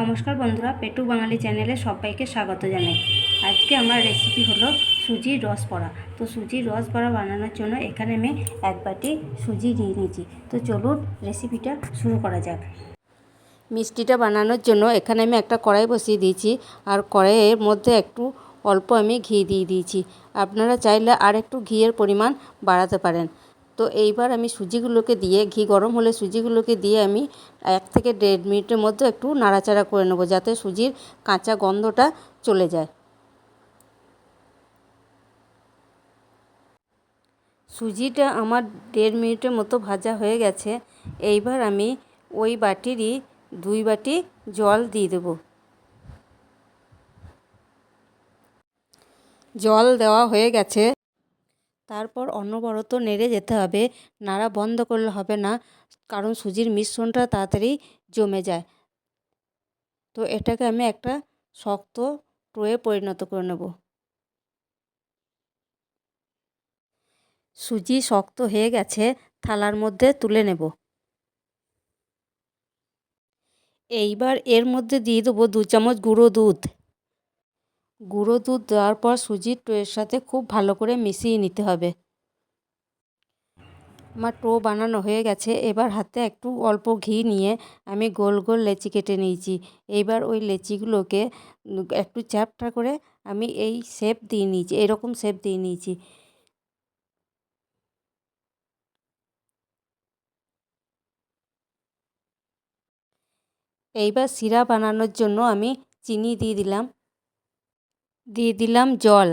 নমস্কার বন্ধুরা, পেটু বাঙালি চ্যানেলে সবাইকে স্বাগত জানাই। আজকে আমার রেসিপি হলো সুজির রস পড়া তো সুজির রস পড়া বানানোর জন্য এখানে আমি এক বাটি সুজি নিয়ে নিয়েছি। তো চলুন রেসিপিটা শুরু করা যাক। মিষ্টিটা বানানোর জন্য এখানে আমি একটা কড়াই বসিয়ে দিয়েছি আর কড়াইয়ের মধ্যে একটু অল্প আমি ঘি দিয়ে দিয়েছি। আপনারা চাইলে আর একটু ঘিয়ের পরিমাণ বাড়াতে পারেন। তো এইবার আমি সুজিগুলোকে দিয়ে, ঘি গরম হলে সুজিগুলোকে দিয়ে আমি এক থেকে দেড় মিনিটের মধ্যে একটু নাড়াচাড়া করে নেব যাতে সুজির কাঁচা গন্ধটা চলে যায়। সুজিটা আমার দেড় মিনিটের মতো ভাজা হয়ে গেছে। এইবার আমি ওই বাটিরই দুই বাটি জল দিয়ে দেবো। জল দেওয়া হয়ে গেছে। তারপর অনবরত নেড়ে যেতে হবে। নাড়া বন্ধ করলে হবে না, কারণ সুজির মিশ্রণটা তাড়াতাড়ি জমে যায়। তো এটাকে আমি একটা শক্ত টোয়ে পরিণত করে নেব। সুজি শক্ত হয়ে গেছে, থালার মধ্যে তুলে নেব। এইবার এর মধ্যে দিয়ে দেবো দু চামচ গুঁড়ো দুধ। গুঁড়ো দুধ দেওয়ার পর সুজির টোয়ের সাথে খুব ভালো করে মিশিয়ে নিতে হবে। আমার টো বানানো হয়ে গেছে। এবার হাতে একটু অল্প ঘি নিয়ে আমি গোল গোল লেচি কেটে নিয়েছি। এইবার ওই লেচিগুলোকে একটু চ্যাপটা করে আমি এই শেপ দিয়ে নিয়েছি, এরকম শেপ দিয়ে নিয়েছি। এইবার শিরা বানানোর জন্য আমি চিনি দিয়ে দিলাম। দিয়ে দিলাম জল।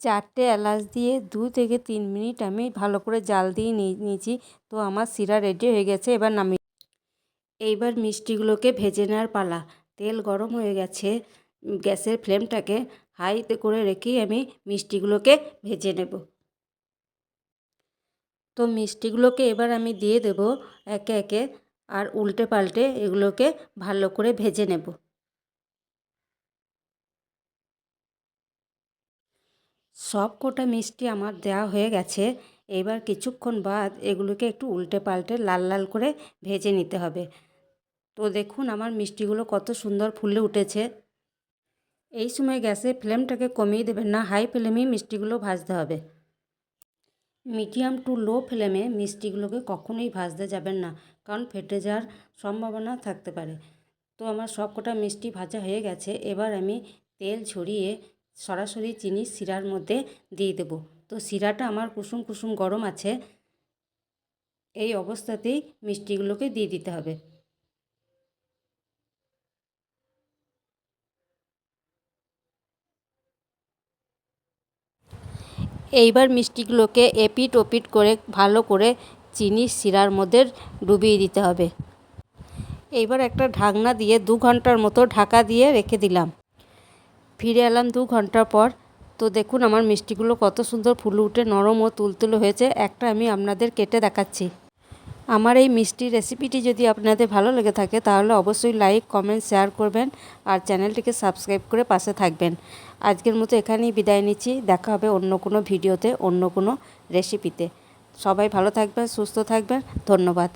চারটে এলাচ দিয়ে দু থেকে তিন মিনিট আমি ভালো করে জাল দিয়ে নিয়েছি। তো আমার শিরা রেডি হয়ে গেছে, এবার নামি, এইবার মিষ্টিগুলোকে ভেজে নেওয়ার পালা। তেল গরম হয়ে গেছে, গ্যাসের ফ্লেমটাকে হাইতে করে রেখেই আমি মিষ্টিগুলোকে ভেজে নেব। তো মিষ্টিগুলোকে এবার আমি দিয়ে দেব একে একে, আর উল্টে পাল্টে এগুলোকে ভালো করে ভেজে নেব। সব কটা মিষ্টি আমার দেওয়া হয়ে গেছে। এবার কিছুক্ষণ বাদ এগুলোকে একটু উল্টে পাল্টে লাল লাল করে ভেজে নিতে হবে। তো দেখুন আমার মিষ্টিগুলো কত সুন্দর ফুলে উঠেছে। এই সময় গ্যাসে ফ্লেমটাকে কমিয়ে দেবেন না, হাই ফ্লেমেই মিষ্টিগুলো ভাজতে হবে। মিডিয়াম টু লো ফ্লেমে মিষ্টিগুলোকে কখনোই ভাজতে যাবেন না, কারণ ফেটে যাওয়ার সম্ভাবনা থাকতে পারে। তো আমার সব কটা মিষ্টি ভাজা হয়ে গেছে। এবার আমি তেল ছড়িয়ে সরাসরি চিনি শিরার মধ্যে দিয়ে দেবো। তো শিরাটা আমার কুসুম কুসুম গরম আছে, এই অবস্থাতেই মিষ্টিগুলোকে দিয়ে দিতে হবে। এইবার মিষ্টিগুলোকে এপিট ওপিট করে ভালো করে চিনি শিরার মধ্যে ডুবিয়ে দিতে হবে। এইবার একটা ঢাকনা দিয়ে দু ঘণ্টার মতো ঢাকা দিয়ে রেখে দিলাম। ফিরে এলাম দু ঘণ্টা পর। তো দেখুন আমার মিষ্টিগুলো কত সুন্দর ফুলে উঠে নরম ও তুলতুলে হয়েছে। একটা আমি আপনাদের কেটে দেখাচ্ছি। আমার এই মিষ্টি রেসিপিটি যদি আপনাদের ভালো লেগে থাকে, তাহলে অবশ্যই লাইক, কমেন্ট, শেয়ার করবেন আর চ্যানেলটিকে সাবস্ক্রাইব করে পাশে থাকবেন। আজকের মতো এখানেই বিদায় নিচ্ছি। দেখা হবে অন্য কোনো ভিডিওতে, অন্য কোনো রেসিপিতে। সবাই ভালো থাকবেন, সুস্থ থাকবেন। ধন্যবাদ।